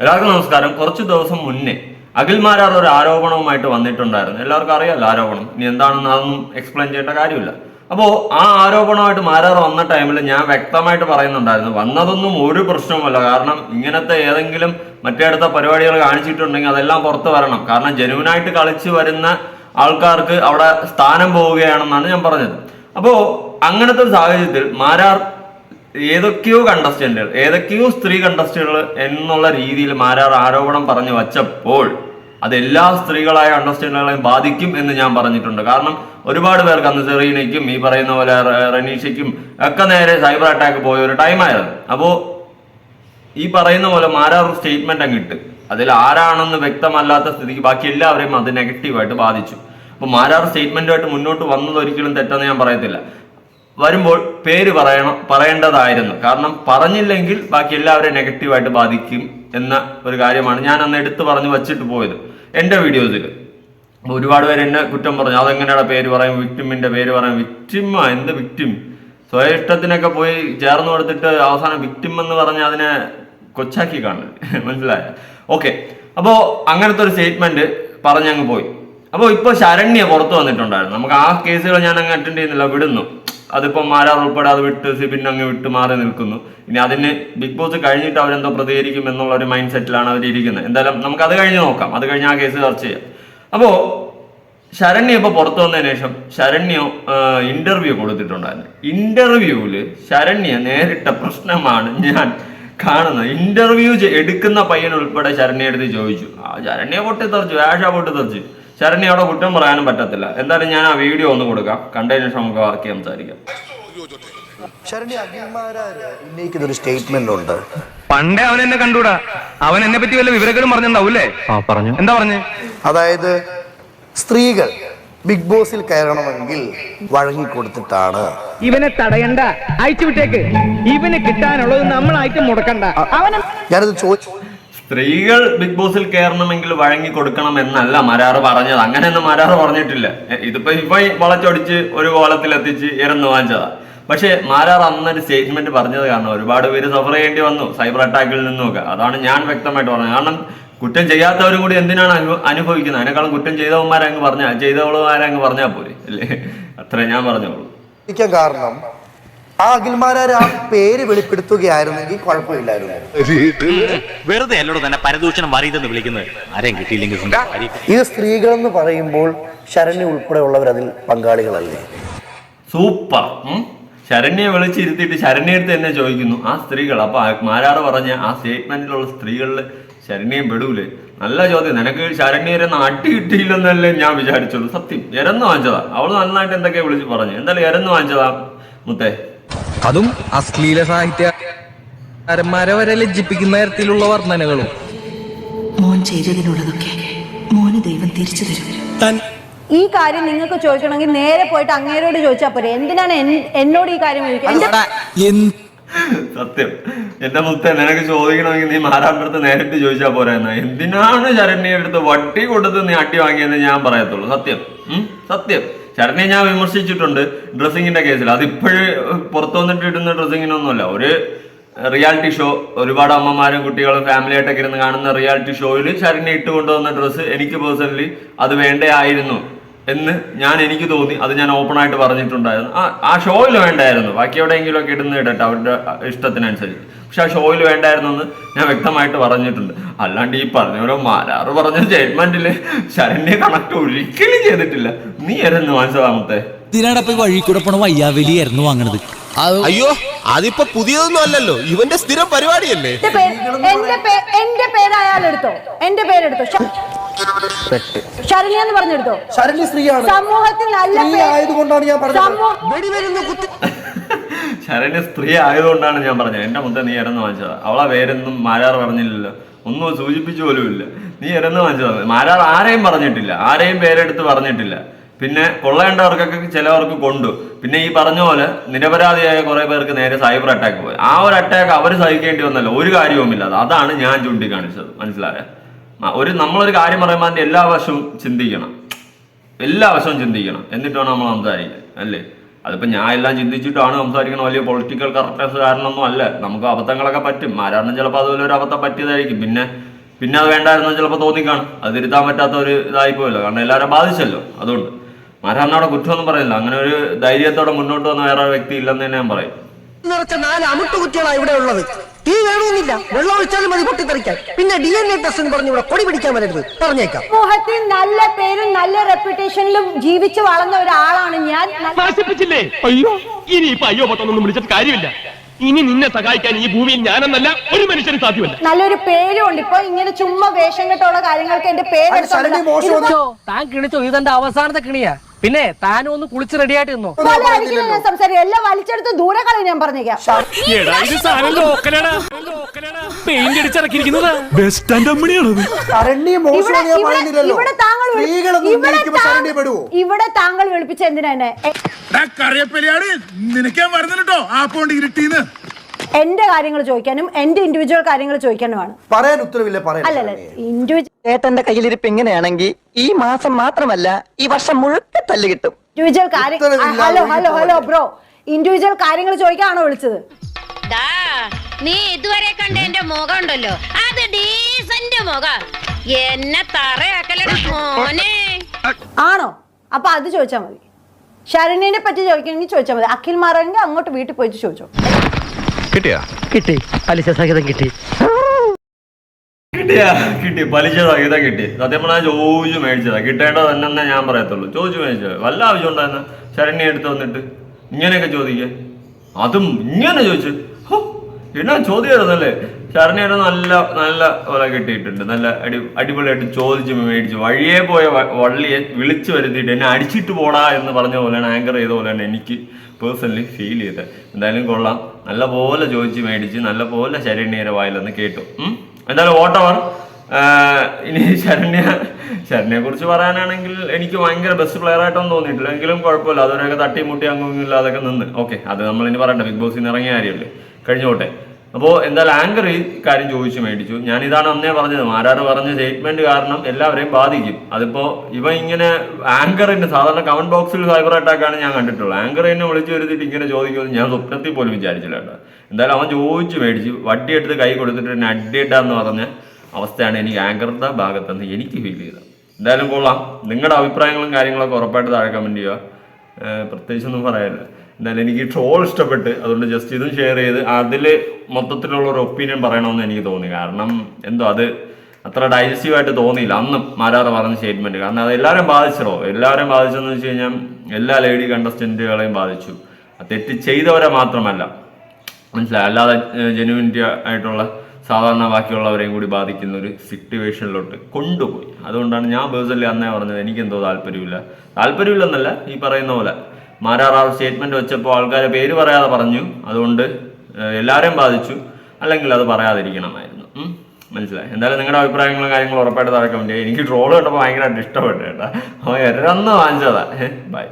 എല്ലാവർക്കും നമസ്കാരം. കുറച്ച് ദിവസം മുന്നേ അഖിൽമാരാർ ഒരു ആരോപണവുമായിട്ട് വന്നിട്ടുണ്ടായിരുന്നു. എല്ലാവർക്കും അറിയാലോ ആരോപണം. ഇനി എന്താണെന്ന് അതൊന്നും എക്സ്പ്ലെയിൻ ചെയ്യേണ്ട കാര്യമില്ല. അപ്പോ ആ ആരോപണമായിട്ട് മാരാർ വന്ന ടൈമിൽ ഞാൻ വ്യക്തമായിട്ട് പറയുന്നുണ്ടായിരുന്നു. വന്നതൊന്നും ഒരു പ്രശ്നവുമല്ല. കാരണം ഇങ്ങനത്തെ ഏതെങ്കിലും മറ്റേടത്തെ പരിപാടികൾ കാണിച്ചിട്ടുണ്ടെങ്കിൽ അതെല്ലാം പുറത്ത് വരണം. കാരണം ജനുവിനായിട്ട് കളിച്ച് വരുന്ന ആൾക്കാർക്ക് അവിടെ സ്ഥാനം പോവുകയാണെന്നാണ് ഞാൻ പറഞ്ഞത്. അപ്പോ അങ്ങനത്തെ ഒരു സാഹചര്യത്തിൽ മാരാർ ഏതൊക്കെയോ കണ്ടസ്റ്റന്റുകൾ ഏതൊക്കെയോ സ്ത്രീ കണ്ടസ്റ്റന്റുകൾ എന്നുള്ള രീതിയിൽ മാരാർ ആരോപണം പറഞ്ഞു വച്ചപ്പോൾ അത് എല്ലാ സ്ത്രീകളായ കണ്ടസ്റ്റന്റുകളെയും ബാധിക്കും എന്ന് ഞാൻ പറഞ്ഞിട്ടുണ്ട്. കാരണം ഒരുപാട് പേർക്ക് അന്ന് സെറീനയ്ക്കും ഈ പറയുന്ന പോലെ റനീഷയ്ക്കും ഒക്കെ നേരെ സൈബർ അറ്റാക്ക് പോയ ഒരു ടൈമായിരുന്നു അപ്പോൾ ഈ പറയുന്ന പോലെ മാരാർ സ്റ്റേറ്റ്മെന്റ് അങ്ങ് ഇട്ട്. അതിൽ ആരാണെന്ന് വ്യക്തമല്ലാത്ത സ്ഥിതിക്ക് ബാക്കി എല്ലാവരെയും അത് നെഗറ്റീവായിട്ട് ബാധിച്ചു. അപ്പോൾ മാരാർ സ്റ്റേറ്റ്മെന്റുമായിട്ട് മുന്നോട്ട് വന്നത് ഒരിക്കലും തെറ്റെന്ന് ഞാൻ പറയത്തില്ല. വരുമ്പോൾ പേര് പറയണം പറയേണ്ടതായിരുന്നു. കാരണം പറഞ്ഞില്ലെങ്കിൽ ബാക്കി എല്ലാവരെയും നെഗറ്റീവായിട്ട് ബാധിക്കും എന്ന ഒരു കാര്യമാണ് ഞാൻ അന്ന് എടുത്തു പറഞ്ഞു വച്ചിട്ട് പോയത് എന്റെ വീഡിയോസിൽ ഒരുപാട് പേര് എന്നെ കുറ്റം പറഞ്ഞു. അതെങ്ങനെയാണ് പേര് പറയും വിക്ടിമിന്റെ പേര് പറയും വിക്ടിമ എന്ത് വിക്ടിം സ്വയം ഇഷ്ടത്തിനൊക്കെ പോയി ചേർന്ന് കൊടുത്തിട്ട് അവസാനം വിക്ടിം എന്ന് പറഞ്ഞ് അതിനെ കൊച്ചാക്കി കാണുന്നത്. മനസ്സിലായ? ഓക്കെ അപ്പോൾ അങ്ങനത്തെ ഒരു സ്റ്റേറ്റ്മെന്റ് പറഞ്ഞങ്ങ് പോയി. അപ്പോൾ ഇപ്പോൾ ശരണ്യ പുറത്ത് വന്നിട്ടുണ്ടായിരുന്നു. നമുക്ക് ആ കേസുകൾ ഞാൻ അങ്ങ് അറ്റൻഡ് ചെയ്യുന്നില്ല വിടുന്നു. അതിപ്പോ മാരാർ ഉൾപ്പെടെ അത് വിട്ട് സിബിൻ അങ്ങ് വിട്ട് മാറി നിൽക്കുന്നു. ഇനി അതിന് ബിഗ് ബോസ് കഴിഞ്ഞിട്ട് അവരെന്തോ പ്രതികരിക്കും എന്നുള്ള ഒരു മൈൻഡ് സെറ്റിലാണ് അവർ ഇരിക്കുന്നത്. എന്തായാലും നമുക്ക് അത് കഴിഞ്ഞ് നോക്കാം. അത് കഴിഞ്ഞ് ആ കേസ് ചർച്ച ചെയ്യാം. അപ്പോൾ ശരണ്യ ഇപ്പോൾ പുറത്തു വന്നതിന് ശേഷം ശരണ്യ ഇന്റർവ്യൂ കൊടുത്തിട്ടുണ്ടായിരുന്നു. ഇന്റർവ്യൂവിൽ ശരണ്യ നേരിട്ട പ്രശ്നമാണ് ഞാൻ കാണുന്നത്. ഇന്റർവ്യൂ എടുക്കുന്ന പയ്യൻ ഉൾപ്പെടെ ശരണ്യ എടുത്ത് ചോദിച്ചു. ആ ശരണ്യ പൊട്ടിത്തെറിച്ചു ആഷ പൊട്ടിത്തെറിച്ചു. ശരണ്യ അവിടെ കുറ്റം പറയാനും പറ്റത്തില്ല. എന്തായാലും ഞാൻ ആ വീഡിയോ ഒന്ന് കൊടുക്കാം. കണ്ടതിന് ശേഷം നമുക്ക് ബാക്കി സംസാരിക്കാം. ശരണ്യ അഖിൽമാരാര് ഉന്നയിക്കുന്ന ഒരു സ്റ്റേറ്റ്മെന്റ് ഉണ്ട്. പണ്ടേ അവൻ എന്നെ കണ്ടൂടാ. അവൻ എന്നെ പറ്റി വല്ല വിവരങ്ങളും പറഞ്ഞിട്ടുണ്ടാവൂലേ ആ പറഞ്ഞു. എന്താ പറഞ്ഞു? അതായത് സ്ത്രീകൾ ബിഗ് ബോസിൽ കയറണമെങ്കിൽ വഴങ്ങിക്കൊടുത്തിട്ടാണ്. ഇവനെ തടയണ്ട. അയച്ചു വിട്ടേക്ക്. ഇവന് കിട്ടാനുള്ളത് നമ്മളായിട്ട് മുടക്കണ്ട. അവനെ ഞാനത് ചോദിച്ചു സ്ത്രീകൾ ബിഗ് ബോസിൽ കയറണമെങ്കിൽ വഴങ്ങി കൊടുക്കണം എന്നല്ല മരാറ് പറഞ്ഞത്. അങ്ങനെയൊന്നും മരാറ് പറഞ്ഞിട്ടില്ല. ഇതിപ്പോ ഇപ്പൊ വളച്ചൊടിച്ച് ഒരു കോലത്തിലെത്തിച്ച് ഇരന്ന് വാങ്ങിച്ചതാ. പക്ഷെ മാരാർ അന്നൊരു സ്റ്റേറ്റ്മെന്റ് പറഞ്ഞത് കാരണം ഒരുപാട് പേര് സഫർ ചെയ്യേണ്ടി വന്നു സൈബർ അറ്റാക്കിൽ നിന്നൊക്കെ അതാണ് ഞാൻ വ്യക്തമായിട്ട് പറഞ്ഞത്. കാരണം കുറ്റം ചെയ്യാത്തവരും കൂടി എന്തിനാണ് അനു- അനുഭവിക്കുന്നത്? അതിനേക്കാളും കുറ്റം ചെയ്തവന്മാരങ്ങ് പറഞ്ഞാൽ ചെയ്തവളുമാരങ്ങ് പറഞ്ഞാൽ പോരെ. അല്ലേ? അത്രേ ഞാൻ പറഞ്ഞോളൂ കാരണം ആ അഖിൽമാരാർ ആ പേര് വെളിപ്പെടുത്തുകയായിരുന്നെങ്കിൽ കുഴപ്പമില്ലായിരുന്നു. വെറുതെ അല്ലോട് തന്നെ പരദൂഷണം വറിയതെന്ന് വിളിക്കുന്നത്. ആരെയും കിട്ടിയില്ലെങ്കിൽ ഇത് ഇത് സ്ത്രീകളെന്ന് പറയുമ്പോൾ ശരണ്യ ഉൾപ്പെടെയുള്ളവർ അതിൽ പങ്കാളികളല്ലേ? സൂപ്പർ. ശരണ്യെ വിളിച്ചിരുത്തിയിട്ട് ശരണ്യടുത്ത് തന്നെ ചോദിക്കുന്നു. ആ സ്ത്രീകൾ അപ്പൊ മാരാറ് പറഞ്ഞ ആ സ്റ്റേറ്റ്മെന്റിലുള്ള സ്ത്രീകളിൽ ശരണ്യം പെടൂലേ? നല്ല ചോദ്യം. നിനക്ക് ശരണ്യരെ നാട്ടി കിട്ടിയില്ലെന്നല്ലേ ഞാൻ വിചാരിച്ചുള്ളൂ സത്യം. എരന്ന് വാങ്ങിച്ചതാ. അവൾ നന്നായിട്ട് എന്തൊക്കെയാ വിളിച്ച് പറഞ്ഞു? എന്തായാലും എരന്ന് വാങ്ങിച്ചതാ മുത്തേ. അതും അശ്ലീല സാഹിത്യകാരന്മാരെ വരെ ലജ്ജിപ്പിക്കുന്ന തരത്തിലുള്ള വർണനകളും. മോൻ ചെയ്തതിനുള്ളതൊക്കെ മോന് ദൈവം തിരിച്ചു തരും. ഈ കാര്യം നിങ്ങൾക്ക് ചോദിക്കണമെങ്കിൽ നേരെ പോയിട്ട് അങ്ങേരോട് ചോദിച്ചാൽ പോരെ. എന്തിനാണ് എന്നോട് ഈ കാര്യം ചോദിക്കുന്നത് സത്യം. എന്റെ മുത്തേ നിനക്ക് ചോദിക്കണമെങ്കിൽ നീ മാരാറിന്റെ അടുത്ത് നേരിട്ട് ചോദിച്ചാ പോരാ എന്നാ. എന്തിനാണ് ശരണ്യയുടെ അടുത്ത് വട്ടി കൊടുത്ത് നീ അട്ടി വാങ്ങിയെന്ന് ഞാൻ പറയത്തുള്ളൂ? സത്യം. സത്യം. ശരണ്യെ ഞാൻ വിമർശിച്ചിട്ടുണ്ട് ഡ്രസ്സിങ്ങിന്റെ കേസിൽ. അതിപ്പോഴും പുറത്തു വന്നിട്ട് ഇടുന്ന ഡ്രസ്സിങ്ങിനൊന്നുമല്ല. ഒരു റിയാലിറ്റി ഷോ ഒരുപാട് അമ്മമാരും കുട്ടികളും ഫാമിലി ആയിട്ടൊക്കെ ഇരുന്ന് കാണുന്ന റിയാലിറ്റി ഷോയിൽ ചേട്ടനെ ഇട്ട് കൊണ്ടുവന്ന ഡ്രസ്സ് എനിക്ക് പേഴ്സണലി അത് വേണ്ടേ ആയിരുന്നു എന്ന് ഞാൻ എനിക്ക് തോന്നി. അത് ഞാൻ ഓപ്പൺ ആയിട്ട് പറഞ്ഞിട്ടുണ്ടായിരുന്നു. ആ ആ ഷോയിൽ വേണ്ടായിരുന്നു. ബാക്കി എവിടെയെങ്കിലും ഒക്കെ ഇടുന്ന ഇടട്ടെ അവരുടെ ഇഷ്ടത്തിനനുസരിച്ച്. പക്ഷെ ആ ഷോയിൽ വേണ്ടായിരുന്നു എന്ന് ഞാൻ വ്യക്തമായിട്ട് പറഞ്ഞിട്ടുണ്ട്. അല്ലാണ്ട് ഈ പറഞ്ഞ ഓരോ മാലാറ് പറഞ്ഞ സ്റ്റേറ്റ്മെന്റിൽ ശരണ്യ കണക്ട് ഒരിക്കലും ചെയ്തിട്ടില്ല. നീ ആയിരുന്നു മനസ്സിലാമത്തെ ഇതിനടപ്പ് വഴി കൂടെ പോണ വയ്യാവലിയായിരുന്നു വാങ്ങണത്. അയ്യോ അതിപ്പോ പുതിയതൊന്നും അല്ലല്ലോ. ഇവന്റെ സ്ഥിരം പരിപാടിയല്ലേ? എന്റെ പേര് എന്റെ പേ- എന്റെ പേരെടുത്തോ. ശരണ്യ എന്ന് പറഞ്ഞെടുത്തോ. ശരണ്യ സ്ത്രീയാണ്. സമൂഹത്തിൽ നല്ല സ്ത്രീ ആയതുകൊണ്ടാണ് ഞാൻ പറഞ്ഞത്. ശരണ്യ സ്ത്രീ ആയതുകൊണ്ടാണ് ഞാൻ പറഞ്ഞത്. എന്റെ മുത്ത നീ ഇറന്ന് വാങ്ങിച്ചത്. അവളെ പേരൊന്നും മാരാർ പറഞ്ഞില്ലല്ലോ. ഒന്നും സൂചിപ്പിച്ചു പോലും ഇല്ല നീ ഇറന്ന് വാങ്ങിച്ചത്. മാരാർ ആരെയും പറഞ്ഞിട്ടില്ല. ആരെയും പേരെടുത്ത് പറഞ്ഞിട്ടില്ല. പിന്നെ കൊള്ളേണ്ടവർക്കൊക്കെ ചിലവർക്ക് കൊണ്ടു. പിന്നെ ഈ പറഞ്ഞ പോലെ നിരപരാധിയായ കുറെ പേർക്ക് നേരെ സൈബർ അറ്റാക്ക് പോയി. ആ ഒരു അറ്റാക്ക് അവർ സഹിക്കേണ്ടി വന്നല്ലോ. ഒരു കാര്യവുമില്ല അത് അതാണ് ഞാൻ ചൂണ്ടിക്കാണിച്ചത്. മനസ്സിലായ? ഒരു നമ്മളൊരു കാര്യം പറയുമ്പോൾ എല്ലാ വശവും ചിന്തിക്കണം. എല്ലാ വശവും ചിന്തിക്കണം. എന്നിട്ട് വേണം നമ്മൾ സംസാരിക്കാൻ അല്ലേ? അതിപ്പോ ഞാൻ എല്ലാം ചിന്തിച്ചിട്ടാണ് സംസാരിക്കുന്നത് വലിയ പൊളിറ്റിക്കൽ കറക്റ്റ്നസ് കാരണമൊന്നും അല്ല. നമുക്ക് അബദ്ധങ്ങളൊക്കെ പറ്റും. മാരാണ് ചിലപ്പോൾ അതുപോലെ ഒരു അബദ്ധം പറ്റിയതായിരിക്കും. പിന്നെ പിന്നെ അത് വേണ്ടായിരുന്നു ചിലപ്പോൾ തോന്നിക്കാണും. അത് തിരുത്താൻ പറ്റാത്ത ഒരു ഇതായിപ്പോയല്ലോ. കാരണം എല്ലാവരും ബാധിച്ചല്ലോ. അതുകൊണ്ട്. മാരാറിനവിടെ കുറ്റമൊന്നും പറയില്ല അങ്ങനെ ഒരു ധൈര്യത്തോടെ മുന്നോട്ട് വന്ന വേറെ വ്യക്തി ഇല്ലെന്ന് തന്നെ ഞാൻ പറയും. നിറച്ച നാല് അമുട്ട് കുറ്റികളാണ് ഇവിടെ ഉള്ളത്. തീ വേണമെന്നില്ല വെള്ളം ഒഴിച്ചാലും മതി പൊട്ടിത്തെറിക്കാൻ. പിന്നെ ഡി എൻ എ ടെസ്റ്റ് എന്ന് പറഞ്ഞ് ഇവിടെ കൊടി പിടിക്കാൻ വരരുത്. പറഞ്ഞേക്കാം. സമൂഹത്തിൽ നല്ല പേരും നല്ല റെപ്യൂട്ടേഷനിലും ജീവിച്ചു വളർന്ന ഒരാളാണ് ഞാൻ. നശിപ്പിച്ചില്ലേ? അയ്യോ ഇനി ഇപ്പൊ അയ്യോ പത്തൊന്നും വിളിച്ചിട്ട് കാര്യമില്ല. ഇനി നിന്നെ സഹായിക്കാൻ ഈ ഭൂമിയിൽ ഞാനെന്നല്ല ഒരു മനുഷ്യന് സാധ്യമല്ല. നല്ലൊരു പേരുണ്ട്. ഇപ്പൊ ഇങ്ങനെ ചുമ്മാ വേഷം കെട്ടുള്ള കാര്യങ്ങൾക്ക് എന്റെ പേര് താൻ കിണിച്ചു ഇതെന്റെ അവസാനത്തെ കിണിയാ? പിന്നെ താനും ഒന്ന് കുളിച്ച് നിന്നോ. കാര്യത്തിലും ഞാൻ സംസാരിക്കും. എല്ലാം വലിച്ചെടുത്ത് ദൂരെ കളി ഞാൻ പറഞ്ഞേക്കാം. പെയിന്റ് അടിച്ചിറക്കിയിരിക്കുന്നത്. ശരണ്യ ഇവിടെ താങ്കൾ വിളി- ഇവിടെ താങ്കൾ- ഇവിടെ താങ്കൾ വിളിപ്പിച്ച എന്തിനാണ് കറിയപ്പലിയാണ് നിനക്കാൻ പറഞ്ഞിട്ടോ ആ പോണ്ട് ഇരുട്ടീന്ന്. എന്റെ കാര്യങ്ങൾ ചോദിക്കാനും എന്റെ ഇൻഡിവിജ്വൽ കാര്യങ്ങൾ ചോദിക്കാനുമാണ്. പറയാൻ ഉത്തരവില്ല? പറയാൻ അല്ലല്ല ഇൻഡിവിജ്വൽ കയ്യിലിരിപ്പ് ഇങ്ങനെയാണെങ്കിൽ ഈ മാസം മാത്രമല്ല ഈ വർഷം മുഴുവൻ തല്ല് കിട്ടും. Individual hello hello hello bro individual കാര്യങ്ങൾ ചോദിക്കാണോ വിളിച്ചത്? നീ ഇതുവരെ കണ്ട എന്റെ മുഖം ഉണ്ടല്ലോ. അത് ഡീസന്റ് മുഖം. എന്നെ തറയാക്കലട മോനെ. ആണോ? അപ്പൊ അത് ചോദിച്ചാൽ മതി. ശരണ്യനെ പറ്റി ചോദിക്കണമെങ്കിൽ ചോദിച്ചാൽ മതി. അഖിൽ മാറാണെങ്കിൽ അങ്ങോട്ട് വീട്ടിൽ പോയിട്ട് ചോദിച്ചോ. കിട്ടിയാ? കിട്ടി. പലിശ സഹിതം കിട്ടി. കിട്ടിയാ? കിട്ടി. പലിശ സഹിതം കിട്ടി. സത്യം പറഞ്ഞാൽ ചോദിച്ചു മേടിച്ചതാ. കിട്ടേണ്ടത് തന്നെ ഞാൻ പറയത്തുള്ളൂ. ചോദിച്ചു മേടിച്ചത്. വല്ല ആവശ്യം ഉണ്ടായിരുന്ന ശരണ്യ എടുത്ത് വന്നിട്ട്. ഇങ്ങനെയൊക്കെ ചോദിക്കുക അതും ഇങ്ങനെ ചോദിച്ചു ഹോ, എന്നാ ചോദ്യമായിരുന്നല്ലേ? ശരണ്യയുടെ നല്ല നല്ല പോലെ കിട്ടിയിട്ടുണ്ട്. നല്ല അടി അടിപൊളിയായിട്ട് ചോദിച്ച് മേടിച്ചു വഴിയെ പോയ വള്ളിയെ വിളിച്ചു വരുത്തിയിട്ട് എന്നെ അടിച്ചിട്ട് പോടാ എന്ന് പറഞ്ഞ പോലെയാണ് ആങ്കർ ചെയ്ത പോലെയാണ് എനിക്ക് പേഴ്സണലി ഫീൽ ചെയ്തത്. എന്തായാലും കൊള്ളാം. നല്ല പോലെ ചോദിച്ച് മേടിച്ച് നല്ല പോലെ ശരണ്യയുടെ വായിലൊന്ന് കേട്ടു. എന്തായാലും ഓട്ടവർ ഇനി ശരണ്യ ശരണ്യെ കുറിച്ച് പറയാനാണെങ്കിൽ എനിക്ക് ഭയങ്കര ബെസ്റ്റ് പ്ലെയർ ആയിട്ടൊന്നും തോന്നിയിട്ടില്ല. എങ്കിലും കുഴപ്പമില്ല. അതുവരെയൊക്കെ തട്ടി മുട്ടി അങ്ങും ഇല്ലാതൊക്കെ നിന്ന്. ഓക്കെ അത് നമ്മൾ ഇനി പറയണ്ട. ബിഗ് ബോസിൽ നിന്ന് ഇറങ്ങിയ കാര്യമല്ലേ? കഴിഞ്ഞോട്ടെ. അപ്പോൾ എന്തായാലും ആങ്കർ ഈ കാര്യം ചോദിച്ചു മേടിച്ചു. ഞാൻ ഇതാണ് അന്നേ പറഞ്ഞത്. മാരാറ് പറഞ്ഞ സ്റ്റേറ്റ്മെന്റ് കാരണം എല്ലാവരെയും ബാധിക്കും. അതിപ്പോ ഇവ ഇങ്ങനെ ആങ്കറിന്റെ സാധാരണ കമന്റ് ബോക്സിൽ സൈബർ അറ്റാക്കാണ് ഞാൻ കണ്ടിട്ടുള്ളത്. ആങ്കർ എന്നെ വിളിച്ചു വരുത്തിട്ട് ഇങ്ങനെ ചോദിക്കുമെന്ന് ഞാൻ സ്വപ്നത്തിൽ പോലും വിചാരിച്ചില്ല എന്തായാലും അവൻ ചോദിച്ചു മേടിച്ചു. വട്ടി എടുത്ത് കൈ കൊടുത്തിട്ട് എന്നെ അടിയിട്ടാന്ന് പറഞ്ഞ അവസ്ഥയാണ് എനിക്ക് ആങ്കറിന്റെ ഭാഗത്തുനിന്ന് എനിക്ക് ഫീൽ ചെയ്തത്. എന്തായാലും കൊള്ളാം. നിങ്ങളുടെ അഭിപ്രായങ്ങളും കാര്യങ്ങളൊക്കെ ഉറപ്പായിട്ട് താഴെ കമന്റ് ചെയ്യുക. പ്രത്യേകിച്ചൊന്നും പറയാനില്ല. എന്തായാലും എനിക്ക് ട്രോൾ ഇഷ്ടപ്പെട്ട് അതുകൊണ്ട് ജസ്റ്റ് ഇതും ഷെയർ ചെയ്ത് അതിൽ മൊത്തത്തിലുള്ള ഒരു ഒപ്പീനിയൻ പറയണമെന്ന് എനിക്ക് തോന്നി. കാരണം എന്തോ അത് അത്ര ഡൈജസ്റ്റീവ് ആയിട്ട് തോന്നിയില്ല. അന്നും മാരാറ് പറഞ്ഞ സ്റ്റേറ്റ്മെന്റ് കാരണം അത് എല്ലാവരെയും ബാധിച്ചോ എല്ലാവരെയും ബാധിച്ചെന്ന് വെച്ച് കഴിഞ്ഞാൽ എല്ലാ ലേഡി കണ്ടസ്റ്റന്റുകളെയും ബാധിച്ചു. തെറ്റ് ചെയ്തവരെ മാത്രമല്ല. മനസ്സിലായി? അല്ലാതെ ജെനുവിനിറ്റി ആയിട്ടുള്ള സാധാരണ ബാക്കിയുള്ളവരെയും കൂടി ബാധിക്കുന്ന ഒരു സിറ്റുവേഷനിലോട്ട് കൊണ്ടുപോയി. അതുകൊണ്ടാണ് ഞാൻ പേഴ്സണലി അന്നേ പറഞ്ഞത്. എനിക്കെന്തോ താല്പര്യമില്ല. താല്പര്യമില്ലെന്നല്ല ഈ പറയുന്ന പോലെ. മാരാറാർ സ്റ്റേറ്റ്മെന്റ് വെച്ചപ്പോൾ ആൾക്കാരെ പേര് പറയാതെ പറഞ്ഞു. അതുകൊണ്ട് എല്ലാവരെയും ബാധിച്ചു. അല്ലെങ്കിൽ അത് പറയാതിരിക്കണമായിരുന്നു. മനസ്സിലായി? എന്തായാലും നിങ്ങളുടെ അഭിപ്രായങ്ങളും കാര്യങ്ങളും ഉറപ്പായിട്ട് താഴെ ചെയ്യുക എനിക്ക് ട്രോൾ കണ്ടപ്പോൾ ഭയങ്കരമായിട്ട് ഇഷ്ടപ്പെട്ടു കേട്ടോ. അവൻ എരന്ന് വാങ്ങിച്ചതാ. ബൈ